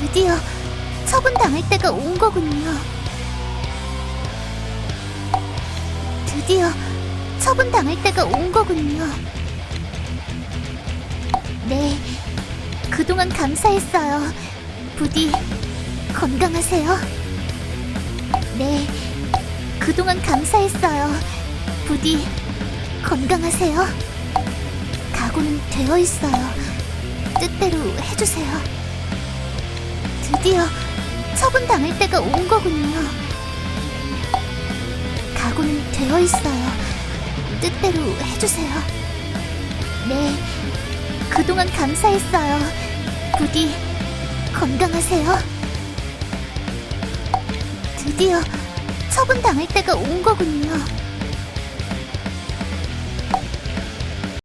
드디어 처분당할 때가 온 거군요. 드디어 처분당할 때가 온 거군요. 네, 그동안 감사했어요. 부디 건강하세요. 네, 그동안 감사했어요. 부디 건강하세요. 각오는 되어 있어요. 뜻대로 해주세요. 드디어 처분당할 때가 온 거군요. 각오는 되어 있어요. 뜻대로 해주세요. 네, 그동안 감사했어요. 부디 건강하세요. 드디어 처분당할 때가 온 거군요.